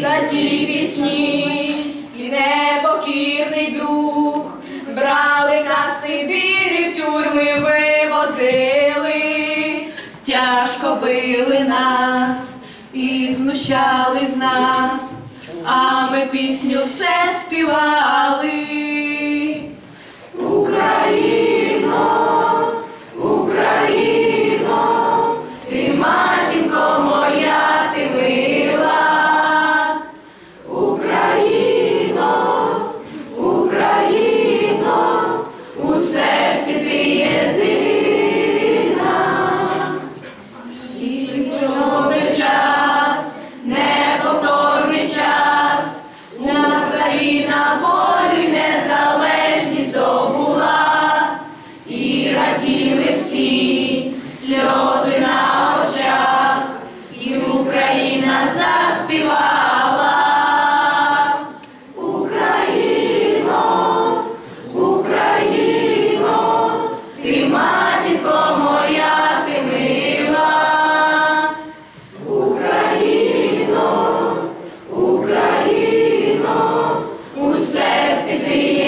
за ті пісні, і непокірний друг. Брали на Сибір і в тюрми вивозили, тяжко били нас і знущали з нас, а ми пісню все співали. Україна заспівала. Україно, Україно, ти матінко моя ти. Україно, Україно, у серці ти.